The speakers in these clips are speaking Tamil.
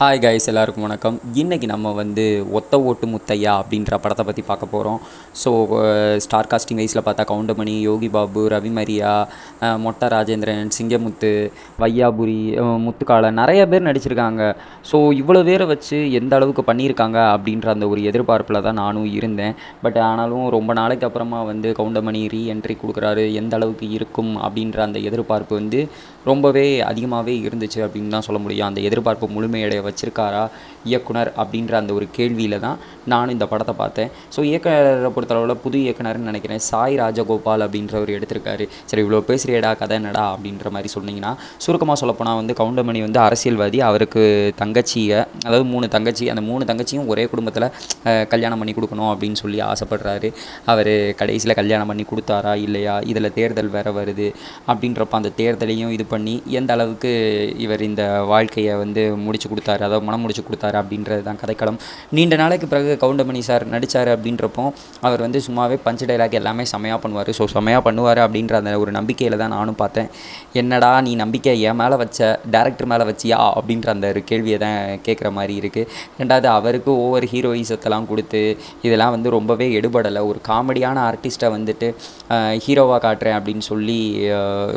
ஹாய் கைஸ் எல்லாருக்கும் வணக்கம். இன்றைக்கி நம்ம வந்து ஒத்த ஓட்டு முத்தையா அப்படின்ற படத்தை பற்றி பார்க்க போகிறோம் ஸோ ஸ்டார் காஸ்டிங் வைஸில் பார்த்தா கவுண்டமணி யோகி பாபு ரவி மரியா மொட்டை ராஜேந்திரன் சிங்கமுத்து வையாபுரி முத்துக்கால நிறைய பேர் நடிச்சிருக்காங்க. ஸோ இவ்வளோ பேரை வச்சு எந்த அளவுக்கு பண்ணியிருக்காங்க அப்படின்ற அந்த ஒரு எதிர்பார்ப்பில் தான் நானும் இருந்தேன். பட் ஆனாலும் ரொம்ப நாளைக்கு அப்புறமா வந்து கவுண்டமணி ரீ என்ட்ரி கொடுக்குறாரு. எந்த அளவுக்கு இருக்கும் அப்படின்ற அந்த எதிர்பார்ப்பு வந்து ரொம்பவே அதிகமாகவே இருந்துச்சு அப்படின்னு தான் சொல்ல முடியும். அந்த எதிர்பார்ப்பு முழுமையடைய வச்சுருக்காரா இயக்குனர் அப்படின்ற அந்த ஒரு கேள்வியில் தான் நானும் இந்த படத்தை பார்த்தேன். ஸோ இயக்குனரை பொறுத்தளவில் புது இயக்குனர்னு நினைக்கிறேன். சாய் ராஜகோபால் அப்படின்றவர் எடுத்திருக்காரு. சரி இவ்வளோ பேசுறியடா கதை என்னடா அப்படின்ற மாதிரி சொன்னீங்கன்னா சுருக்கமாக சொல்லப்போனால் வந்து கவுண்டமணி வந்து அரசியல்வாதி. அவருக்கு தங்கச்சியை அதாவது மூணு தங்கச்சி அந்த மூணு தங்கச்சியும் ஒரே குடும்பத்தில் கல்யாணம் பண்ணி கொடுக்கணும் அப்படின்னு சொல்லி ஆசைப்படுறாரு. அவர் கடைசியில் கல்யாணம் பண்ணி கொடுத்தாரா இல்லையா? இதில் தேர்தல் வேறு வருது. அப்படின்றப்ப அந்த தேர்தலையும் இது பண்ணி எந்த அளவுக்கு இவர் இந்த வாழ்க்கையை வந்து முடிச்சு கொடுத்தாரு அதாவது மனம் முடிச்சு கொடுத்தாரு அப்படின்றது தான் கதைக்களம். நீண்ட நாளைக்கு பிறகு கவுண்டமணி சார் நடித்தார் அப்படின்றப்போ அவர் வந்து சும்மாவே பஞ்சு டைலாக் எல்லாமே செமையாக பண்ணுவார். ஸோ செமையாக பண்ணுவார் அப்படின்ற அந்த ஒரு நம்பிக்கையில் தான் நானும் பார்த்தேன். என்னடா நீ நம்பிக்கை என் மேலே வச்ச டேரக்டர் மேலே வச்சியா அப்படின்ற அந்த ஒரு கேள்வியை தான் கேட்குற மாதிரி இருக்குது ரெண்டாவது அவருக்கு ஒவ்வொரு ஹீரோயிசத்தெல்லாம் கொடுத்து இதெல்லாம் வந்து ரொம்பவே எடுபடலை. ஒரு காமெடியான ஆர்டிஸ்ட்டை வந்துட்டு ஹீரோவாக காட்டுறேன் அப்படின்னு சொல்லி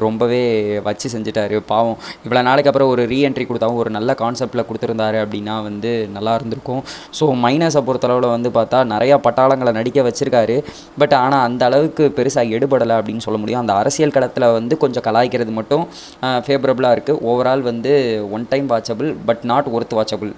ரொம்பவே வச்சு செஞ்சுட்டாரு. பாவம் இவ்வளோ நாளைக்கு அப்புறம் ஒரு ரீஎன்ட்ரி கொடுத்தாவும் ஒரு நல்ல கான்செப்டில் கொடுத்துருந்தாரு அப்படின்னா வந்து நல்லா இருந்திருக்கும். ஸோ மைனஸை பொறுத்தளவில் வந்து பார்த்தா நிறையா பட்டாளங்களை நடிக்க வச்சுருக்காரு. பட் ஆனால் அந்த அளவுக்கு பெருசாக எடுபடலை அப்படின்னு சொல்ல முடியும். அந்த அரசியல் களத்தில் வந்து கொஞ்சம் கலாய்க்கிறது மட்டும் ஃபேவரபுளாக இருக்குது ஓவரால் வந்து one time watchable but not worth watchable